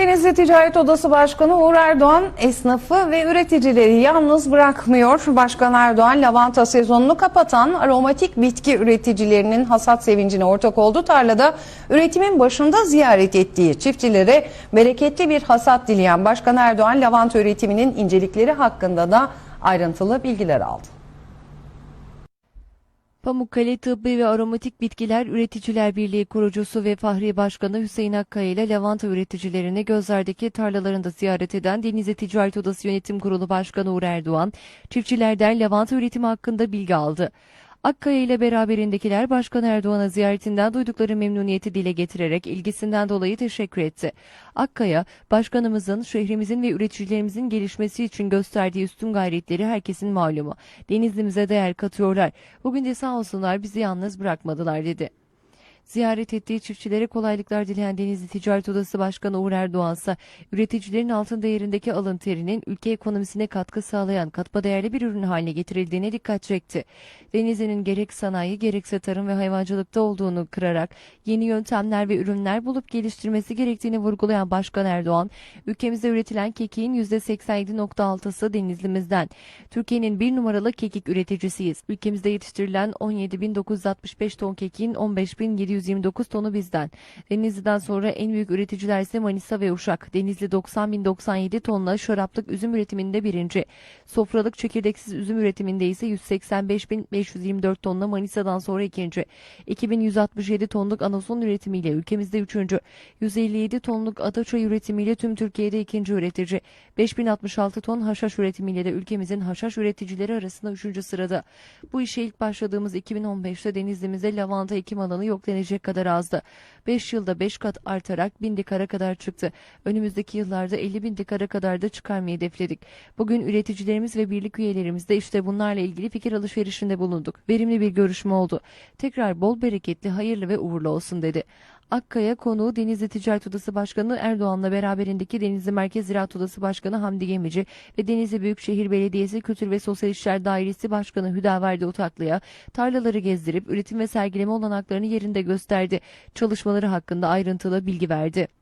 Denizli Ticaret Odası Başkanı Uğur Erdoğan esnafı ve üreticileri yalnız bırakmıyor. Başkan Erdoğan lavanta sezonunu kapatan aromatik bitki üreticilerinin hasat sevincine ortak oldu. Tarlada üretimin başında ziyaret ettiği çiftçilere bereketli bir hasat dileyen Başkan Erdoğan lavanta üretiminin incelikleri hakkında da ayrıntılı bilgiler aldı. Pamukkale Tıbbi ve Aromatik Bitkiler Üreticiler Birliği kurucusu ve Fahri Başkanı Hüseyin Akkaya ile lavanta üreticilerini gözlerdeki tarlalarında ziyaret eden Denizli Ticaret Odası Yönetim Kurulu Başkanı Uğur Erdoğan, çiftçilerden lavanta üretimi hakkında bilgi aldı. Akkaya ile beraberindekiler Başkan Erdoğan'a ziyaretinden duydukları memnuniyeti dile getirerek ilgisinden dolayı teşekkür etti. Akkaya, başkanımızın, şehrimizin ve üreticilerimizin gelişmesi için gösterdiği üstün gayretleri herkesin malumu. Denizlimize değer katıyorlar. Bugün de sağ olsunlar bizi yalnız bırakmadılar dedi. Ziyaret ettiği çiftçilere kolaylıklar dileyen Denizli Ticaret Odası Başkanı Uğur Erdoğan ise üreticilerin altın değerindeki alın terinin ülke ekonomisine katkı sağlayan katma değerli bir ürün haline getirildiğine dikkat çekti. Denizli'nin gerek sanayi gerekse tarım ve hayvancılıkta olduğunu kırarak yeni yöntemler ve ürünler bulup geliştirmesi gerektiğini vurgulayan Başkan Erdoğan, ülkemizde üretilen kekiğin %87.6'sı Denizli'mizden. Türkiye'nin bir numaralı kekik üreticisiyiz. Ülkemizde yetiştirilen 17.965 ton kekiğin 15.729 tonu bizden. Denizli'den sonra en büyük üreticiler ise Manisa ve Uşak. Denizli 90.097 tonla şaraplık üzüm üretiminde birinci. Sofralık çekirdeksiz üzüm üretiminde ise 185.524 tonla Manisa'dan sonra ikinci. 2167 tonluk anason üretimiyle ülkemizde üçüncü. 157 tonluk adaçay üretimiyle tüm Türkiye'de ikinci üretici. 5066 ton haşhaş üretimiyle de ülkemizin haşhaş üreticileri arasında üçüncü sırada. Bu işe ilk başladığımız 2015'te Denizli'mizde lavanta ekim alanı yok denecek kadar azdı. 5 yılda 5 kat artarak 1000 dikara kadar çıktı. Önümüzdeki yıllarda 50 bin dikara kadar da çıkarmayı hedefledik. Bugün üreticilerimiz ve birlik üyelerimiz de işte bunlarla ilgili fikir alışverişinde bulunduk. Verimli bir görüşme oldu. Tekrar bol bereketli, hayırlı ve uğurlu olsun dedi. Akkaya konuğu Denizli Ticaret Odası Başkanı Erdoğan'la beraberindeki Denizli Merkez Ziraat Odası Başkanı Hamdi Gemici ve Denizli Büyükşehir Belediyesi Kültür ve Sosyal İşler Dairesi Başkanı Hüdaverdi Utaklı'ya tarlaları gezdirip üretim ve sergileme olanaklarını yerinde gösterdi. Çalışmaları hakkında ayrıntılı bilgi verdi.